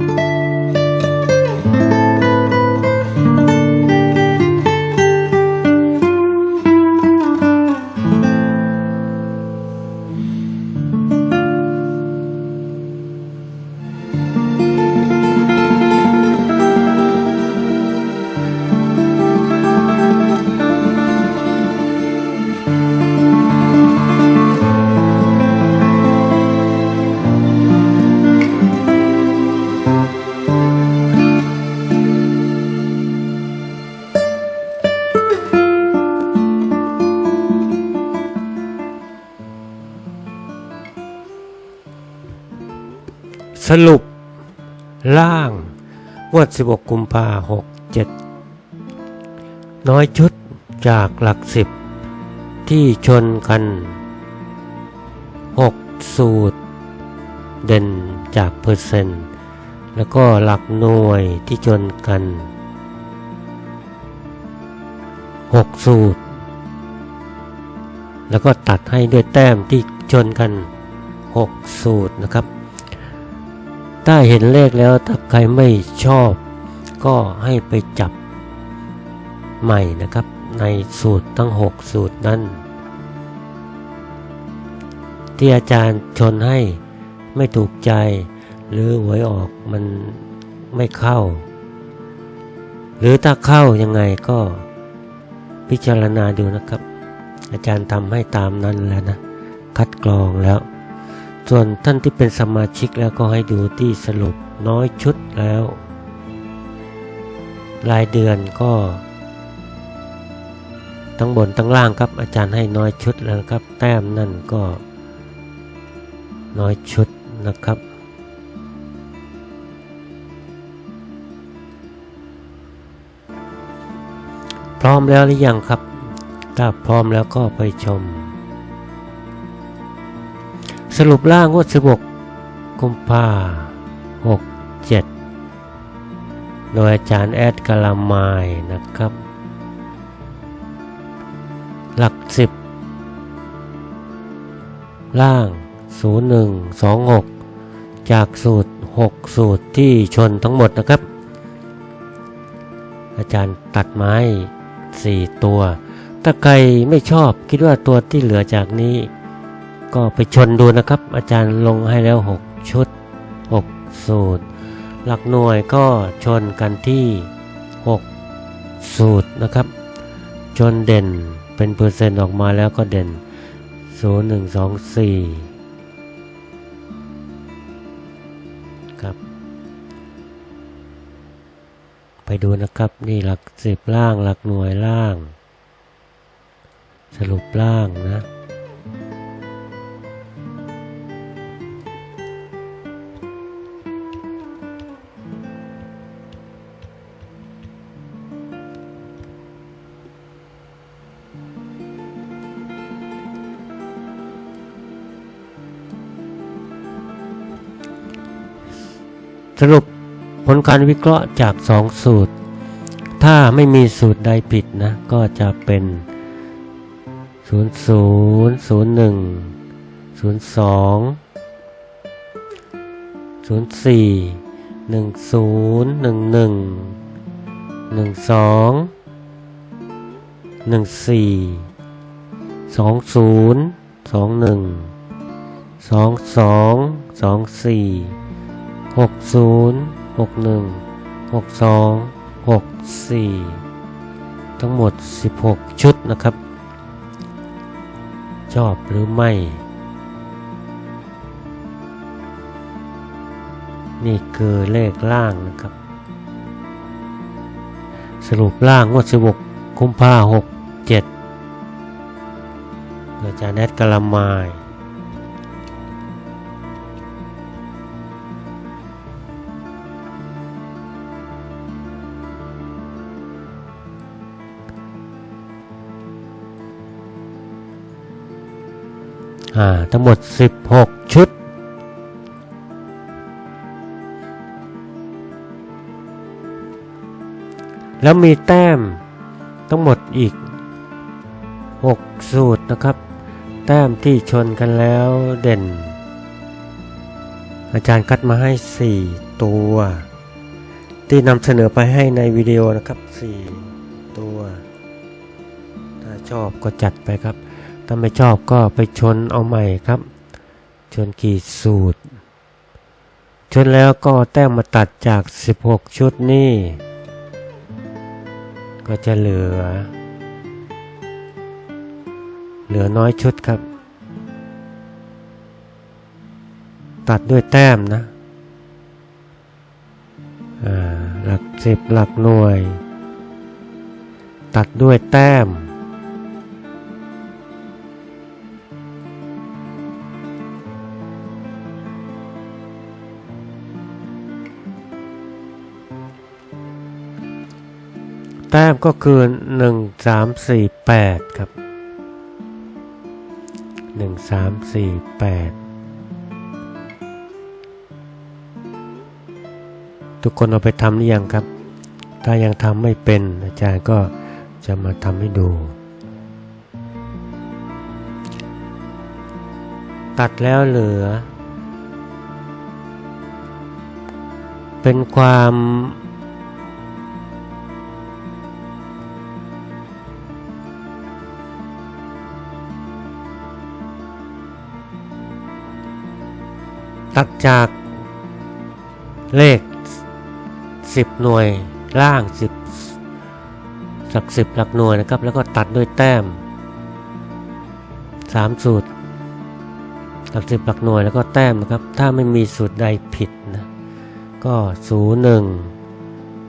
ส รุป ล่างงวด 16 กุมภาหกเจ็ดน้อยชุดจากหลักสิบที่ชนกัน 6 สูตร เด่นจากเปอร์เซ็นต์ แล้วก็หลักหน่วยที่ชนกัน 6 สูตร แล้วก็ตัดให้ด้วยแต้มที่ชนกัน 6 สูตรนะครับ ถ้าเห็นเลขแล้วถ้าใครไม่ชอบ ก็ให้ไปจับใหม่นะครับ ในสูตรทั้ง 6 สูตรนั้น ที่อาจารย์ชนให้ไม่ถูกใจ หรือหวยออกมันไม่เข้า หรือถ้าเข้ายังไงก็พิจารณาดูนะครับ อาจารย์ทำให้ตามนั้นแล้วนะ คัดกรองแล้ว ส่วนท่านที่เป็นสมาชิกแล้วก็ให้ดูที่สรุปน้อยชุดแล้ว รายเดือนก็ ทั้งบนทั้งล่างครับอาจารย์ให้น้อยชุดแล้วครับ แต้มนั่นก็ น้อยชุดนะครับ พร้อมแล้วหรือยังครับ ถ้าพร้อมแล้วก็ไปชม สรุปล่างวด 16 กุมภา67โดยอาจารย์แอดกะลามายนะครับ หลัก 10 ล่าง 0126 จากสูตร 6 สูตรที่ชนทั้งหมดนะครับ อาจารย์ตัดไม้ 4 ตัว ถ้าใครไม่ชอบคิดว่าตัวที่เหลือจากนี้ ก็ไปชนดูนะครับ อาจารย์ลงให้แล้ว 6 ชุด 6 สูตร หลักหน่วยก็ชนกันที่ 6 สูตรนะครับ ชนเด่นเป็นเปอร์เซ็นต์ออกมาแล้วก็เด่น 0 1 2 4ครับไปดูนะครับนี่หลักสิบล่างหลักหน่วยล่าง สรุปล่างนะ สรุปผลการวิเคราะห์จาก2สูตร ถ้าไม่มีสูตรใดผิดนะ ก็จะเป็น 0 0 0 1 0 2 0 4 1 0 1 1 1 2 1 4 2 0 2 1 2 2 2 4 หกศูนย์หกหนึ่งหกสองหกสี่ทั้งหมด 16 ชุดนะครับ ชอบหรือไม่ นี่คือเลขล่างนะครับ สรุปล่างงวด 16 กุมภาหกเจ็ดอาจารย์แอดกะละมาย ทั้งหมด 16 ชุด แล้วมีแต้มทั้งหมดอีก 6 สูตรนะครับ แต้มที่ชนกันแล้วเด่น อาจารย์คัดมาให้ 4 ตัว ที่นำเสนอไปให้ในวิดีโอนะครับสี่ตัว ถ้าชอบก็จัดไปครับ ถ้าไม่ชอบก็ไปชนเอาใหม่ครับ ชนกี่สูตร ชนแล้วก็แต้มมาตัดจาก 16 ชุดนี่ ก็จะเหลือ เหลือน้อยชุดครับ ตัดด้วยแต้มนะหลักสิบหลักหน่วย ตัดด้วยแต้ม แต้มก็คือหนึ่งสามสี่แปดครับหนึ่งสามสี่แปดทุกคนเอาไปทำหรือยังครับ ถ้ายังทำไม่เป็นอาจารย์ก็จะมาทำให้ดู ตัดแล้วเหลือ เป็นความ ตัดจากเลข 10 หน่วยล่าง 10หลัก10 หลักหน่วยนะครับ แล้วก็ตัดด้วยแต้ม 3 สูตรหลัก 10 หลักหน่วยแล้วก็แต้มนะครับ ถ้าไม่มีสูตรใดผิดนะก็ 0 1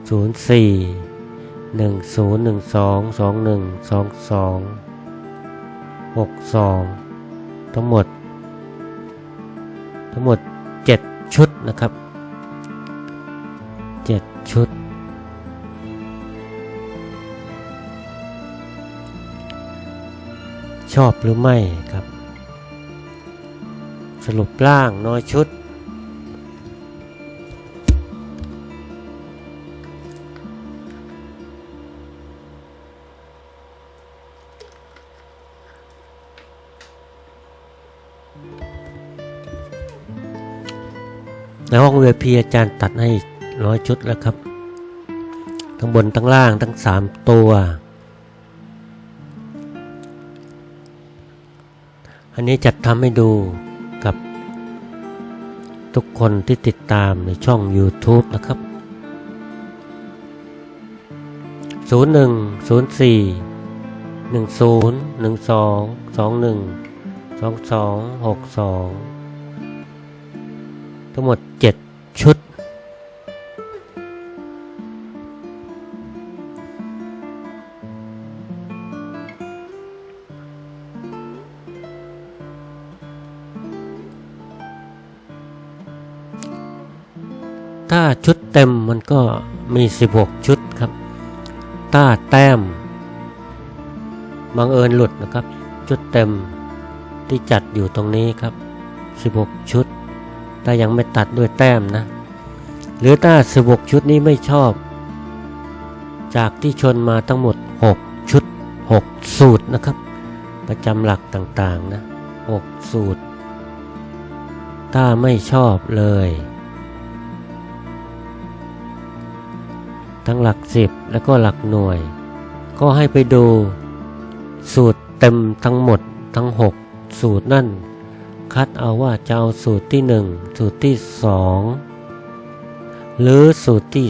0 4 1 0 1 2 2 1 2 2 6 2 ทั้งหมด ทั้งหมด 7 ชุดนะครับ 7 ชุด ชอบหรือไม่ครับ สรุปร่างน้อยชุด ในห้อง VIP อาจารย์ตัดให้ร้อยชุดแล้วครับ ทั้งบนทั้งล่างทั้งสามตัว อันนี้จัดทำให้ดูกับทุกคนที่ติดตามในช่อง YouTube นะครับ 01 04 10 12 21 22 62 ทั้งหมด 7 ชุด ถ้าชุดเต็มมันก็มี 16 ชุดครับ ถ้าแต้มบังเอิญหลุดนะครับ ชุดเต็มที่จัดอยู่ตรงนี้ครับ 16 ชุด ถ้ายังไม่ตัดด้วยแต้มนะ หรือถ้า16ชุดนี้ไม่ชอบ จากที่ชนมาทั้งหมด 6 ชุด 6 สูตรนะครับ ประจำหลักต่างๆนะ 6 สูตร ถ้าไม่ชอบเลย ทั้งหลัก 10 แล้วก็หลักหน่วย ก็ให้ไปดูสูตรเต็มทั้งหมดทั้ง 6 สูตรนั่น คัดเอาว่าจะเอาสูตรที่1สูตรที่2หรือสูตรที่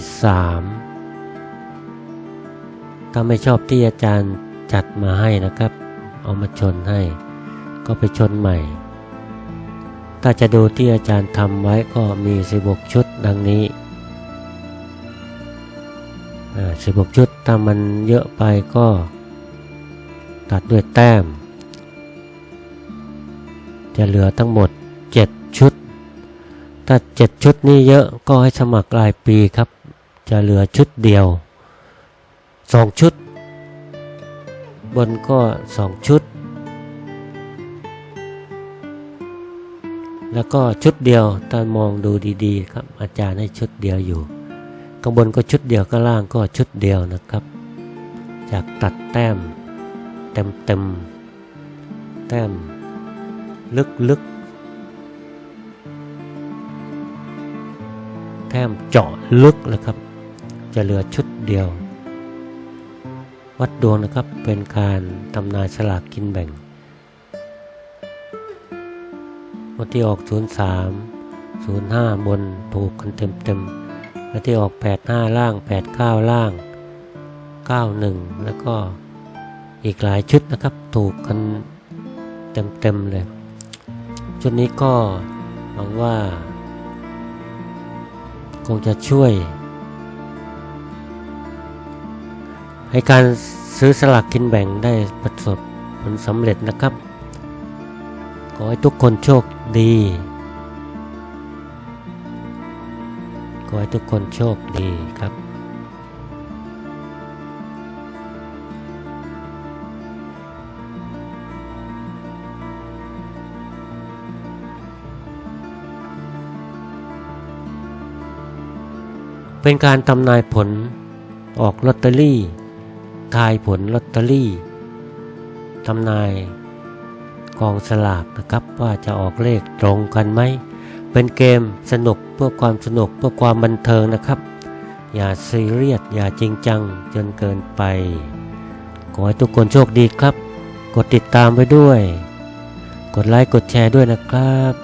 3ถ้าไม่ชอบที่อาจารย์จัดมาให้นะครับ เอามาชนให้ ก็ไปชนใหม่ ถ้าจะดูที่อาจารย์ทำไว้ก็มี 16 ชุดดังนี้สิบหกชุดถ้ามันเยอะไปก็ตัดด้วยแต้ม จะเหลือทั้งหมด 7 ชุด ถ้า 7 ชุดนี้เยอะก็ให้สมัครรายปีครับ จะเหลือชุดเดียว 2 ชุด บนก็ 2 ชุด แล้วก็ชุดเดียวถ้ามองดูดีๆ ครับอาจารย์ให้ชุดเดียวอยู่ข้างบนก็ชุดเดียวข้างล่างก็ชุดเดียวนะครับ จากตัดแต้มเต็มเต็มๆแต้ม ลึกๆ แทมเจาะลึกเลยครับ จะเหลือชุดเดียว วัดดวงนะครับเป็นการทำนายสลากกินแบ่ง วันที่ออก 03 05 บนถูกกันเต็มๆและที่ออก 85 ล่าง 89 ล่าง 91 แล้วก็อีกหลายชุดนะครับถูกกันเต็มๆเลย ชุดนี้ก็หวังว่า คงจะช่วย ให้การซื้อสลากกินแบ่งได้ประสบผลสำเร็จนะครับ ขอให้ทุกคนโชคดี ขอให้ทุกคนโชคดีครับ เป็นการทำนายผลออกลอตเตอรี่ ทายผลลอตเตอรี่ทำนายกองสลากนะครับว่าจะออกเลขตรงกันไหม เป็นเกมสนุกเพื่อความสนุกเพื่อความบันเทิงนะครับ อย่าซีเรียสอย่าจริงจังจนเกินไป ขอให้ทุกคนโชคดีครับ กดติดตามไว้ด้วย กดไลค์กดแชร์ด้วยนะครับ